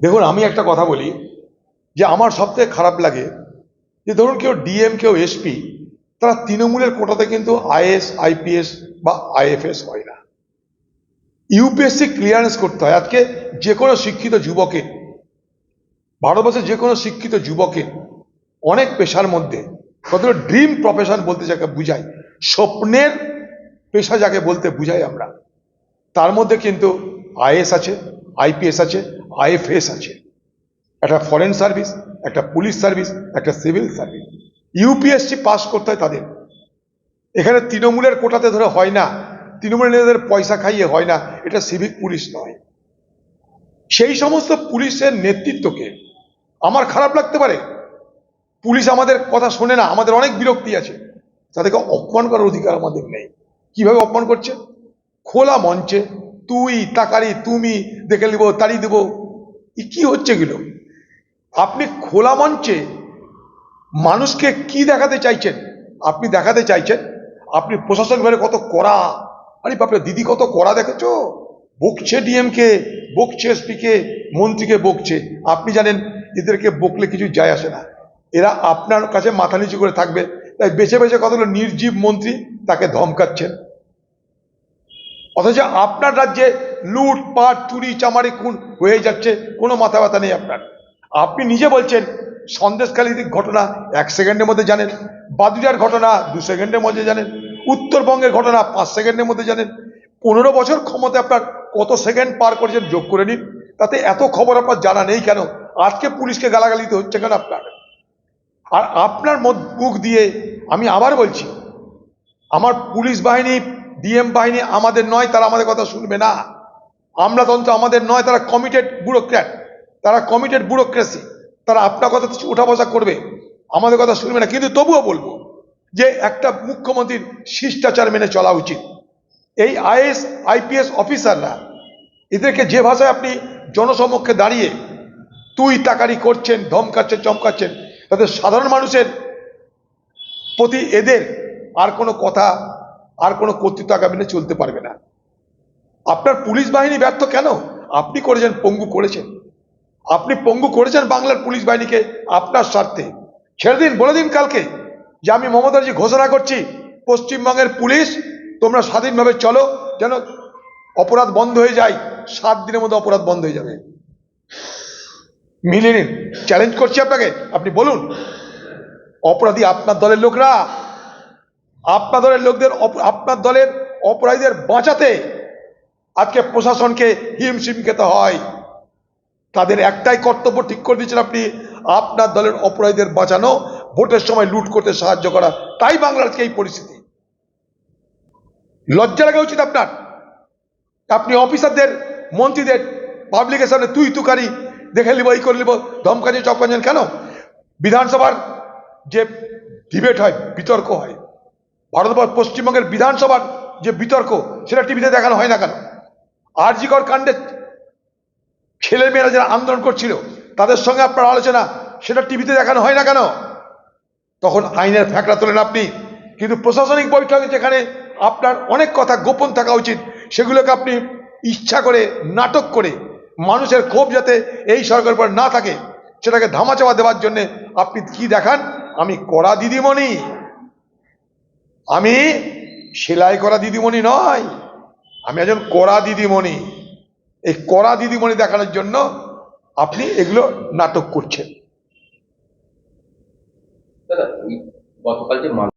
দেখুন, আমি একটা কথা বলি, যে আমার সবথেকে খারাপ লাগে যে ধরুন কেউ ডিএম, কেউ এসপি, তারা তৃণমূলের কোটাতে কিন্তু আইএস, আইপিএস বা আইএফএস হয় না। ইউপিএসসি ক্লিয়ারেন্স করতে হয়। আজকে যে কোনো শিক্ষিত যুবকে, ভারতবর্ষের যে কোনো শিক্ষিত যুবকে অনেক পেশার মধ্যে, কতগুলো ড্রিম প্রফেশন বলতে যাকে বুঝাই, স্বপ্নের পেশা যাকে বলতে বুঝাই আমরা, তার মধ্যে কিন্তু আইএস আছে, আইপিএস আছে, আইএফএস আছে। একটা ফরেন সার্ভিস, একটা পুলিশ সার্ভিস, একটা সিভিল সার্ভিস। ইউপিএসসি পাস করতে হয় তাদের। এখানে তৃণমূলের কোটাতে ধরে হয় না। তৃণমূলের নেতাদের পয়সা খাইয়ে হয় না। এটা সিভিক পুলিশ নয়। সেই সমস্ত পুলিশের নেতৃত্বকে আমার খারাপ লাগতে পারে। পুলিশ আমাদের কথা শোনে না। আমাদের অনেক বিরক্তি আছে। তাদেরকে অপমান করার অধিকার আমাদের নেই। কীভাবে অপমান করছে? খোলা মঞ্চে তুই তাকারি, তুমি দেখে নিব তাড়ি দেব। এ কি হচ্ছে এগুলো? আপনি খোলা মঞ্চে মানুষকে কি দেখাতে চাইছেন? আপনি দেখাতে চাইছেন, আপনি প্রশাসন ঘরে কত কড়া? আরে বাপরে, দিদি কত কড়া দেখেছ? বকছে ডিএমকে, বকছে এসপিকে, মন্ত্রীকে বকছে। আপনি জানেন, এদেরকে বকলে কিছু যায় আসে না। এরা আপনার কাছে মাথা নিচু করে থাকবে। তাই বেছে বেছে কতগুলো নির্জীব মন্ত্রী তাকে ধমকাচ্ছেন। অথচ আপনার রাজ্যে লুট, পাট, চুরি, চামারি, খুন হয়ে যাচ্ছে, কোনো মাথা ব্যথা নেই আপনার। আপনি নিজে বলছেন, সন্দেশখালীর ঘটনা এক সেকেন্ডের মধ্যে জানেন বাদুড়িয়ার ঘটনা দু সেকেন্ডের মধ্যে জানেন, উত্তরবঙ্গের ঘটনা পাঁচ সেকেন্ডের মধ্যে জানেন। পনেরো বছর ক্ষমতা আপনার কত সেকেন্ড পার করেছেন যোগ করে নিন, তাতে এত খবর আপনার জানা নেই কেন? আজকে পুলিশকে গালাগালিতে হচ্ছে কেন আপনার? আর আপনার মুখ দিয়ে আমি আবার বলছি, আমার পুলিশ বাহিনী ডিএম বাহিনী আমাদের নয়, তারা আমাদের কথা শুনবে না। আমরা তন্ত্র আমাদের নয়, তারা কমিটেড ব্যুরোক্র্যাট তারা কমিটেড ব্যুরোক্রেসি তারা আপনার কথা উঠা বসা করবে, আমাদের কথা শুনবে না। কিন্তু তবুও বলব যে একটা মুখ্যমন্ত্রীর শিষ্টাচার মেনে চলা উচিত। এই আইএস, আইপিএস অফিসাররা, এদেরকে যে ভাষায় আপনি জনসমক্ষে দাঁড়িয়ে তুই তাকারি করছেন, ধমকাচ্ছেন, চমকাচ্ছেন তাদের সাধারণ মানুষের প্রতি এদের আর কোনো কথা আর কোনো কর্তৃত্ব আগামী চলতে পারবে না। আপনার পুলিশ বাহিনী ব্যর্থ কেন? আপনি করেছেন, পঙ্গু করেছেন। আপনি পঙ্গু করেছেন বাংলার পুলিশ বাহিনীকে আপনার স্বার্থে। ছেড়ে দিন, বলে দিন কালকে যে আমি মমতাজি ঘোষণা করছি, পশ্চিমবঙ্গের পুলিশ, তোমরা স্বাধীনভাবে চলো, যেন অপরাধ বন্ধ হয়ে যায়, সাত দিনের মধ্যে অপরাধ বন্ধ হয়ে যাবে। মিলিয়ে নিন। চ্যালেঞ্জ করছি আপনাকে। আপনি বলুন, অপরাধী আপনার দলের লোকরা আপনার দলের লোকদের আপনার দলের অপরাধীদের বাঁচাতে আজকে প্রশাসনকে হিমশিম খেতে হয়। তাদের একটাই কর্তব্য ঠিক করে দিয়েছেন আপনি, আপনার দলের অপরাধীদের বাঁচানো, ভোটের সময় লুট করতে সাহায্য করা। তাই বাংলার আজকে এই পরিস্থিতি। লজ্জা লাগা উচিত আপনার। আপনি অফিসারদের, মন্ত্রীদের পাবলিকের সামনে তুই তুকারি দেখে নিব, এই করে নিব, ধমকানি চপকাঞ্জন কেন? বিধানসভার যে ডিবেট হয়, বিতর্ক হয় ভারতবর্ষ পশ্চিমবঙ্গের বিধানসভার যে বিতর্ক, সেটা টিভিতে দেখানো হয় না কেন? আরজিকর কাণ্ডে ছেলেমেয়েরা যারা আন্দোলন করছিল, তাদের সঙ্গে আপনার আলোচনা, সেটা টিভিতে দেখানো হয় না কেন? তখন আইনের ফ্যাকড়া তোলেন আপনি। কিন্তু প্রশাসনিক বৈঠকে যেখানে আপনার অনেক কথা গোপন থাকা উচিত, সেগুলোকে আপনি ইচ্ছা করে, নাটক করে, মানুষের ক্ষোভ যাতে এই সরকারের উপর না থাকে, সেটাকে ধামাচাপা দেওয়ার জন্যে আপনি কি দেখান? আমি কড়া দিদিমণি। আমি সেলাই করা দিদিমণি নয়, আমি একজন কড়া দিদিমণি। এই কড়া দিদিমণি দেখানোর জন্য আপনি এগুলো নাটক করছেন। গতকাল যে